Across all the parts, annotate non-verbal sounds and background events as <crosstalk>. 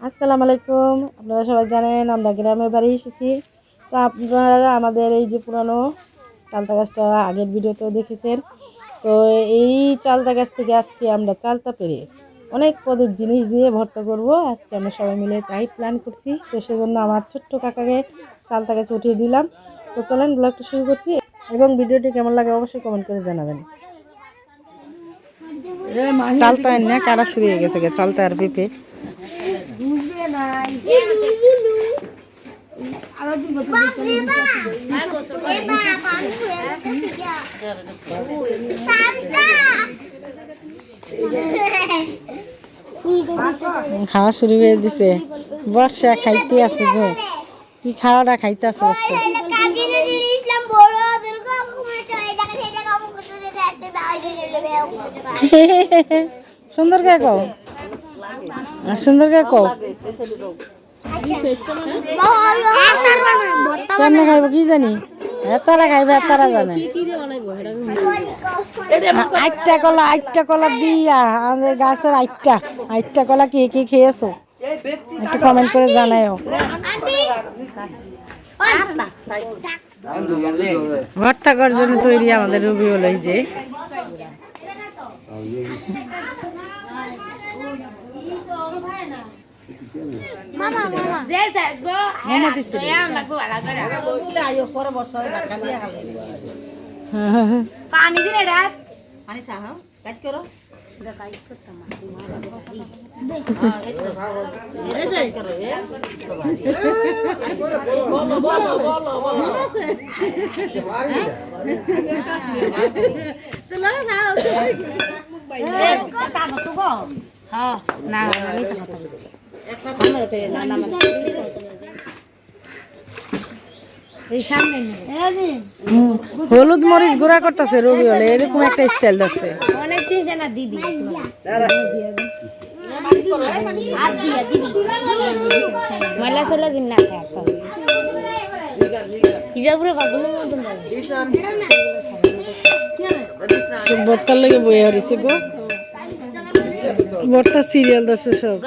আসসালামু আলাইকুম। আপনারা সবাই জানেন আমরা গ্রামের বাড়ি এসেছি। তো আপনারা আমাদের এই যে পুরানো চালতা গাছটা আগের ভিডিওতেও দেখেছেন। তো এই চালতা গাছ থেকে আজকে আমরা চালতা পেরে অনেক পদের জিনিস দিয়ে ভর্তা করব। আজকে আমরা সবাই মিলে তাই প্ল্যান করছি। তো সেজন্য আমার ছোট্ট কাকাকে চালতা গাছ উঠিয়ে দিলাম। তো চলেন ব্লগটা শুরু করছি এবং ভিডিওটি কেমন লাগে অবশ্যই কমেন্ট করে জানাবেন। চালতা না কারা শুরু হয়ে গেছে গে, চালতা আর পেঁপে। খাওয়া শুরু করে দিছে। বর্ষা খাইতে আছে গো। কি খাওয়াটা খাইতে আছে বর্ষা? <laughs> সুন্দর কে কও সুন্দর কে কও। কেমনে খাইব কি জানি? এতারা খাইবে এতারা জানে। আটটা কলা আটটা কলা দিয়া, আমাদের গাছের আটটা। আটটা কলা কে কে খেয়েছো? একটু কমেন্ট করে জানাইও ভর্তা করার জন্য তৈরি আমাদের রুবি হলো যে মামা দিছে পানি দিন এটা পানি চা হ্যাঁ কাজ করো না মিশা হলুদ মরিচ গুঁড়া করতেছে রবি হলে এরকম একটা স্টাইল ধরছে। অনেক দিবি ময়লা চলে দিন না খায়। লাগে বর্তার লেগে বই হরিছে গো। বর্তা সিরিয়াল ধরছে সব।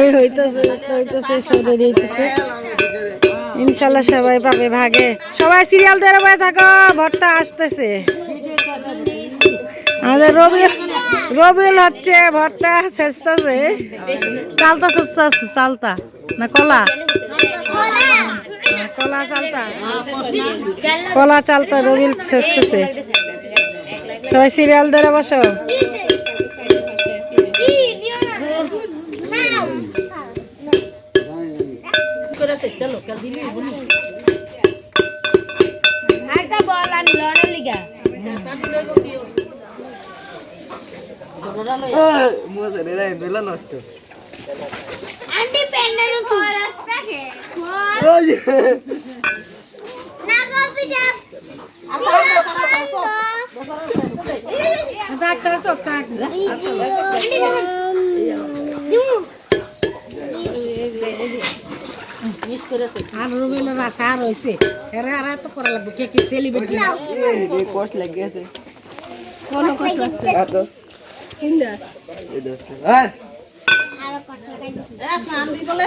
এই হইতাছে হইতাছে ইনশাল্লাহ সবাই পাবে ভাগে। সবাই সিরিয়াল ধরে বয়ে থাকো ভর্তা আসতেছে। আমাদের রবি রবিউল হচ্ছে ভর্তা শেষতেছে। চালতা শেষতে চালতা। না কলা? কলা, চালতা। কলা, চালতা রবিল শেষতেছে। সবাই সিরিয়াল ধরে বসো। লিগা আন্টি পেন্ডাল ফল আসতাকে ফল না কপি ডাব আর রবিলের আশা আর হয়েছে এরা আর তো করা লাগবে কে কি সেলিব্রিটি কষ্ট লাগে গেছে আরও কষ্ট করে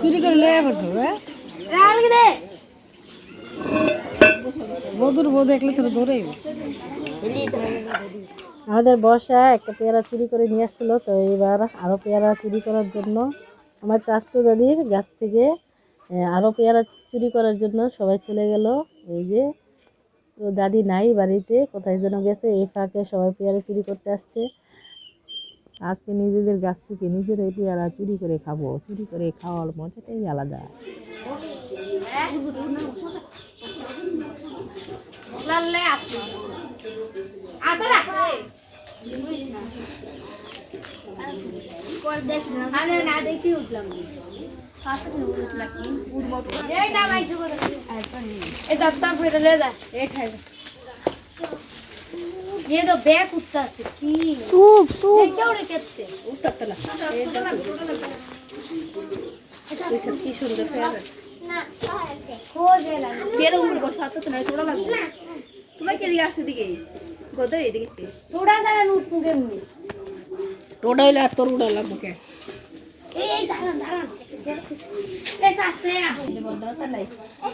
চুরি করে পড়ছো আমাদের বর্ষা একটা পেয়ারা চুরি করে নিয়ে আসছিল, তো এইবার আরও পেয়ারা চুরি করার জন্য আমার চাস্তু দাদির গাছ থেকে আরও পেয়ারা চুরি করার জন্য সবাই চলে গেল। এই যে তো দাদি নাই বাড়িতে, কোথায় যেন গেছে, এই ফাঁকে সবাই পেয়ারা চুরি করতে আসছে। আজকে নিজেদের গাছ থেকে নিজেরাই পেয়ারা চুরি করে খাব, চুরি করে খাওয়ার মজাটাই আলাদা। আমি না দেখি উঠলাম এই না ভাই চুপ ए दफ्तर फिर ले जा एक है ये तो बैग उठता है की सूप सूप ये क्या उड़े कहते उठता तला কি সুন্দর পেয়ারা খো গেলা পেয়ারা উড়ে বসা তো না তোরা লাগবে তোমরা কে দিকে আসছে দিকে গোদে এদিকে তোরা জানা নুট পুগে নি টোটা হইলে আর তোর উড়া লাগবো কে এই এই দাঁড়ান দাঁড়ান এই সাসে না বন্ধ তো নাই এই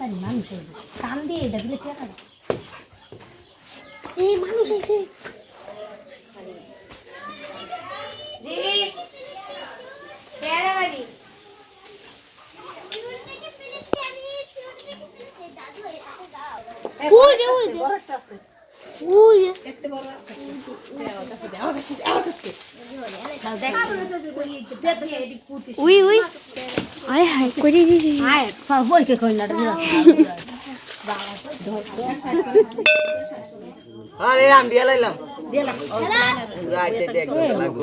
হ্যাঁ হয় আচ্ছা হ্যাঁ তাড়াতাড়ি মানুষ এসে টান দিয়ে এটা দিলে কে খাবে এই মানুষ এসে উই উই আয় হায় করি দিদি আয় বই কে কই লাড়ি আরে আমি দিয়ে লাইলাম। রাইতে দেখ লাগবো।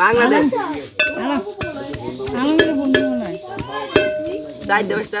বাংলাদেশ। দশটা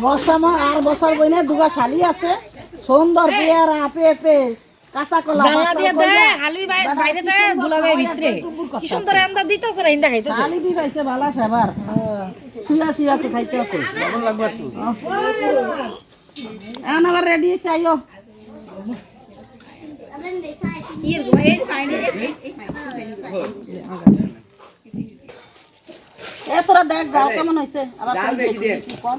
বর্ষা মাস আর বছর বইনে দুগা শালি আছে। সুন্দর কাঁচা কলা জানলা দিয়ে হালি বাই- বাইরে ভিতরে। কি সুন্দর আন্দা দিতেছে না ইন্দা খাইতেছে। শালি দি খাইছে ভালো সেবার। শুয়া শুয়া তো খাইতে আছে। এখন আবার রেডি হয়েছে আইও। এ তোরা দেখ যাও কেমন হয়েছে আবার কম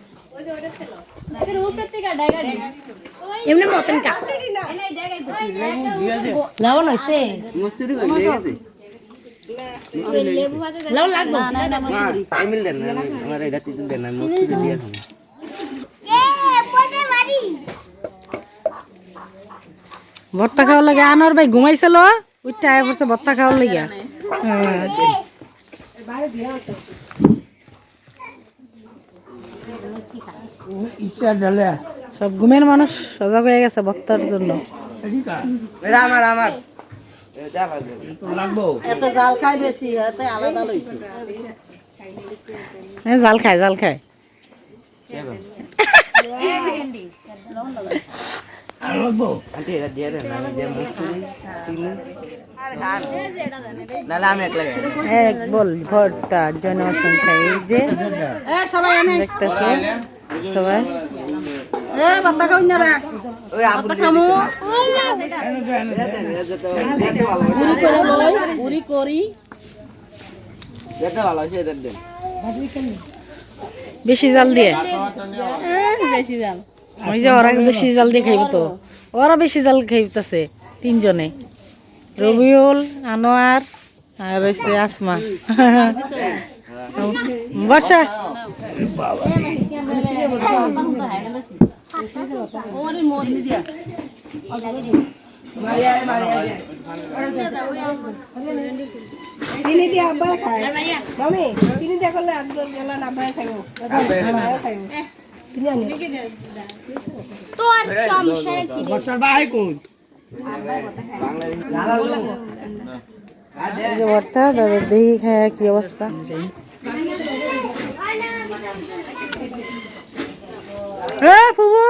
এমনি মতন কা লবণ হইছে মস্তুরি কই দিয়ে গেছে লবণ লাগবে মা এমিল দেন না আমার এটা কিছু দেন না দিয়ে খাব ভর্তা খাওয়ার লাগে। আনার ভাই ঘুমাইছিল উঠতে আয় পড়ছে ভর্তা খাওয়ার সব ঘুমের মানুষ সজাগ হয়ে গেছে ভক্তার জন্য। এটা আমার আমার এটা লাগবে এত জাল খাই বেশি আলাদা হ্যাঁ জাল খায় জাল খায়। এক বল ভর্তা জনসংখ্যা এই যে এ দেখতেছে সবাই? বেশি জাল দিয়ে। বেশি জাল। ওই যে ওরা বেশি জাল দিয়ে খাইব তো। ওরা বেশি জাল খাইতেছে তিনজনে। রবিউল আনোয়ার আর হচ্ছে আসমা। বর্ষা চিনি দিয়ে আব্বা খায়। মামি চিনি দিয়ে করলে একদম গেলা না আব্বা খাইব। খাইব। ভর্তা দেখি খায় কি অবস্থা? এ ফুবু!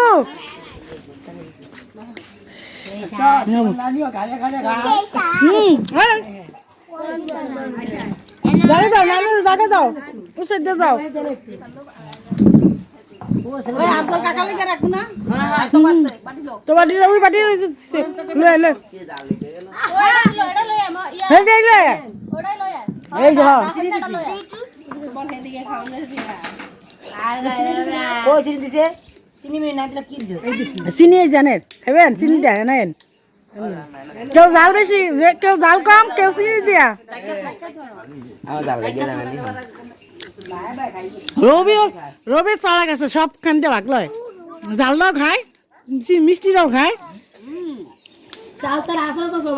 হুম। জাগে দাও নানুর জাগে দাও উসে দিয়ে দাও ওই আব্দুল কাকা লেগে রাখো না? তো বাড়ি ওই বাড়ি রয়েছে লয়ে লে এই যে এই যে এই যে হ্যাঁ। ও চিনি দিছে। চিনি মিনি না দিলে কি দিছো চিনি জানেন খাবেন চিনিটা জানেন কেউ জাল বেশি কেউ জাল কম কেউ চিনি দিয়া। রবি রবি চড়া গেছে সব খানতে ভাগ লয়। জালটাও খায় মিষ্টিটাও খায়। চাল তার আসলে তো সব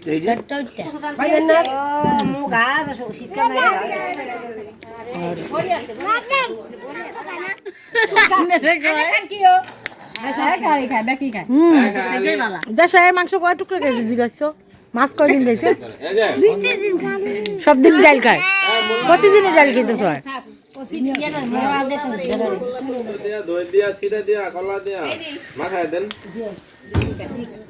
নিতে ভালো যাব গা হ্যাঁ আচ্ছা মোর গালে মোর দে ডলে জানাস হ্যাঁ জাল গেলে ভালো না গেলে ফেরা না গেলে ওটা লাগে একটু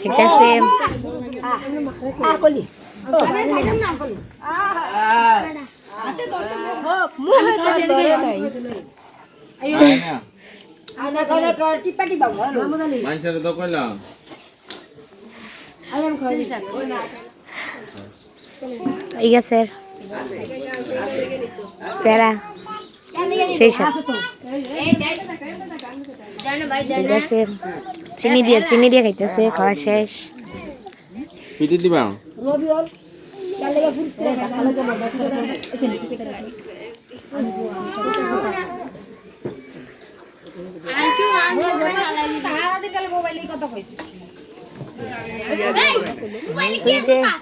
ঠিক আছে। মানুষের তো কইলাম ঠিক আছে। প্যারা সেই সাথে। চিনি দিয়ে চিনি দিয়ে খাইতেছে খাওয়া শেষ। দিবা? দা-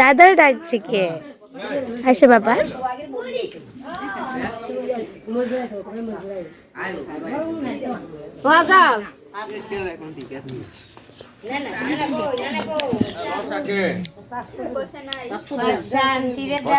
দাদার ডাকছে কে? আসে বাবা। ঠিক আছে শান্তি দিছে